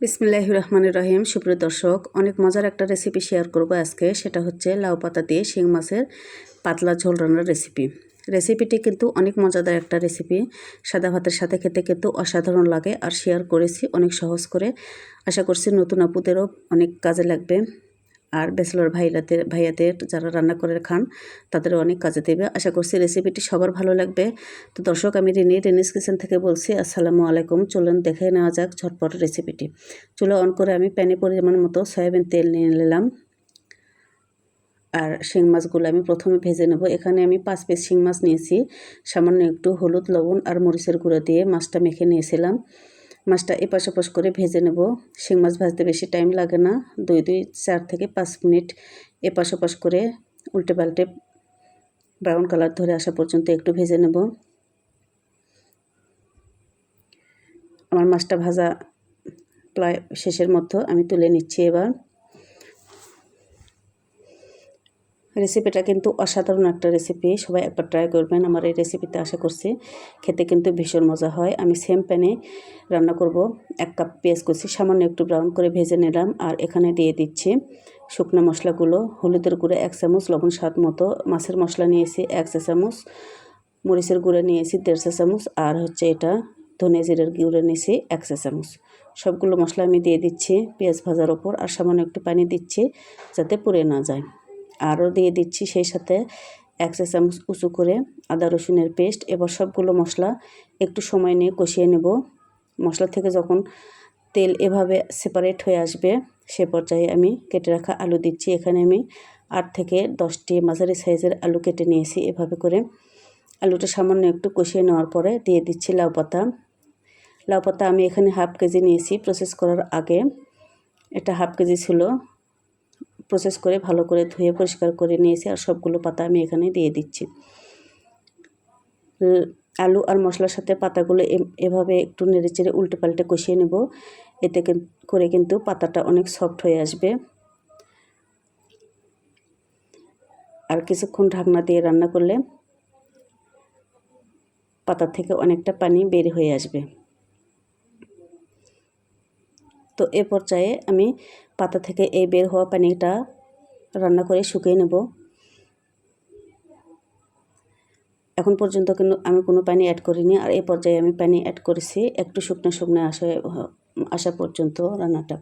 বিসমিল্লাহ রহমানুর রহিম। সুপ্রিয় দর্শক, অনেক মজার একটা রেসিপি শেয়ার করব আজকে। সেটা হচ্ছে লাউ পাতা দিয়ে শিং মাছের পাতলা ঝোল রান্নার রেসিপি রেসিপিটি কিন্তু অনেক মজাদার একটা রেসিপি সাদা ভাতের সাথে খেতে কিন্তু অসাধারণ লাগে। আর শেয়ার করেছি অনেক সহজ করে। আশা করছি নতুন আপুদেরও অনেক কাজে লাগবে। আর ব্যাচেলর ভাইয়াদের ভাইয়াদের যারা রান্না করে খান, তাদেরও অনেক কাজে দেবে। আশা করছি রেসিপিটি সবার ভালো লাগবে। তো দর্শক, আমি রিনি, রেনিস কিচেন থেকে বলছি, আসসালামু আলাইকুম। চলুন দেখে নেওয়া যাক ঝটপট রেসিপিটি। চুলো অন করে আমি প্যানে পরিমাণ মতো সয়াবিন তেল নিয়ে নিলাম। আর শিং মাছগুলো আমি প্রথমে ভেজে নেব। এখানে আমি পাঁচ পিস শিং মাছ নিয়েছি। সামান্য একটু হলুদ, লবণ আর মরিচের গুঁড়ো দিয়ে মাছটা মেখে নিয়েছিলাম। মাছটা এপাশ ওপাশ করে ভেজে নেব। শিং মাছ ভাজতে বেশি টাইম লাগে না। দুই দুই, চার থেকে পাঁচ মিনিট এপাশ ওপাশ করে উল্টে পাল্টে ব্রাউন কালার ধরে আসা পর্যন্ত একটু ভেজে নেব। আমার মাছটা ভাজা প্রায় শেষের মতো আমি তুলে নিচ্ছি এবার। রেসিপিটা কিন্তু অসাধারণ একটা রেসিপি সবাই একবার ট্রাই করবেন, আমার এই রেসিপিতে আশা করছি খেতে কিন্তু ভীষণ মজা হয়। আমি সেম প্যানে রান্না করব, এক কাপ পেঁয়াজ কুচি, সামান্য একটু ব্রাউন করে ভেজে নিলাম আর এখানে দিয়ে দিচ্ছি শুকনো মশলাগুলো, হলুদের গুঁড়ো এক চামচ, লবণ স্বাদ মতো, মাছের মশলা নিয়েছি এক চা চামচ, মরিচের গুঁড়ো নিয়েছি দেড় চা চামচ আর হচ্ছে এটা ধনে জিরের গুঁড়ো নিয়েছি এক চা চামচ। সবগুলো মশলা আমি দিয়ে দিচ্ছি পেঁয়াজ ভাজার ওপর আর সামান্য একটু পানি দিচ্ছি যাতে পুড়ে না যায়। আরও দিয়ে দিচ্ছি সেই সাথে এক চা চামচ উঁচু করে আদা রসুনের পেস্ট। এবার সবগুলো মশলা একটু সময় নিয়ে কষিয়ে নেব। মশলা থেকে যখন তেল এভাবে সেপারেট হয়ে আসবে, সে পর্যায়ে আমি কেটে রাখা আলু দিচ্ছি। এখানে আমি আট থেকে দশটি মাঝারি সাইজের আলু কেটে নিয়েছি এভাবে করে। আলুটা সামান্য একটু কষিয়ে নেওয়ার পরে দিয়ে দিচ্ছি লাউ পাতা। লাউ পাতা আমি এখানে হাফ কেজি নিয়েছি। প্রসেস করার আগে এটা হাফ কেজি ছিল। প্রসেস করে, ভালো করে ধুয়ে, পরিষ্কার করে নিয়েছি আর সবগুলো পাতা আমি এখানে দিয়ে দিচ্ছি। আলু আর মশলার সাথে পাতাগুলো এভাবে একটু নেড়ে চেড়ে উল্টে পাল্টে কষিয়ে নেব। এতে করে কিন্তু পাতাটা অনেক সফট হয়ে আসবে। আর কিছুক্ষণ ঢাকনা দিয়ে রান্না করলে পাতা থেকে অনেকটা পানি বের হয়ে আসবে। তো এ পর্যায়ে আমি পাতা থেকে এই বের হওয়া পানিটা রান্না করে শুকিয়ে নেব। এখন পর্যন্ত কিন্তু আমি কোনো পানি অ্যাড করিনি আর এই পর্যায়ে আমি পানি অ্যাড করেছি একটু শুকনো শুকনো আসা আসা পর্যন্ত রান্নাটা।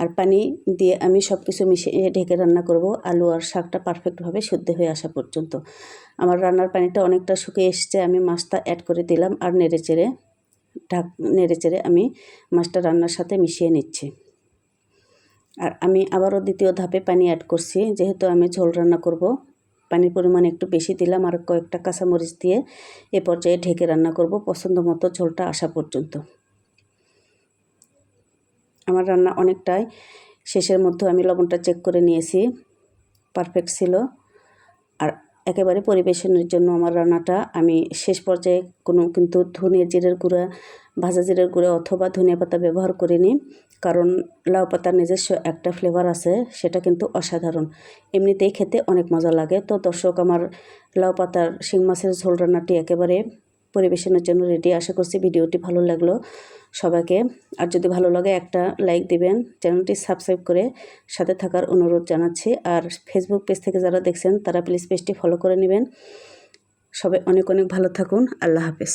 আর পানি দিয়ে আমি সব কিছু মিশিয়ে ঢেকে রান্না করব। আলু আর শাকটা পারফেক্টভাবে শুদ্ধ হয়ে আসা পর্যন্ত। আমার রান্নার পানিটা অনেকটা শুকিয়ে এসছে, আমি মাছটা অ্যাড করে দিলাম আর নেড়ে চেড়ে ঢাক নেড়ে চেড়ে আমি মাছটা রান্নার সাথে মিশিয়ে নিচ্ছি। আর আমি আবারও দ্বিতীয় ধাপে পানি অ্যাড করছি। যেহেতু আমি ঝোল রান্না করব, পানির পরিমাণ একটু বেশি দিলাম আর কয়েকটা কাঁচামরিচ দিয়ে এ পর্যায়ে ঢেকে রান্না করব পছন্দ মতো ঝোলটা আসা পর্যন্ত। আমার রান্না অনেকটাই শেষের মধ্যে আমি লবণটা চেক করে নিয়েছি। পারফেক্ট ছিল। আর একেবারে পরিবেশনের জন্য আমার রান্নাটা আমি শেষ পর্যায়ে কোনো কিন্তু ধনে জিরের গুঁড়া, ভাজা জিরের গুঁড়া অথবা ধনিয়া পাতা ব্যবহার করিনি। কারণ লাউ পাতার নিজস্ব একটা ফ্লেভার আছে, সেটা কিন্তু অসাধারণ। এমনিতেই খেতে অনেক মজা লাগে। তো দর্শক, আমার লাউ পাতার শিং মাছের ঝোল রান্নাটি একেবারে পরিবেশনের জন্য রেডি আশা করছি ভিডিওটি ভালো লাগল সবাইকে। আর যদি ভালো লাগে একটা লাইক দিবেন, চ্যানেলটি সাবস্ক্রাইব করে সাথে থাকার অনুরোধ জানাচ্ছি। আর ফেসবুক পেজ থেকে যারা দেখছেন, তারা প্লিজ পেজটি ফলো করে নেবেন। সবাই অনেক অনেক ভালো থাকুন। আল্লাহ হাফেজ।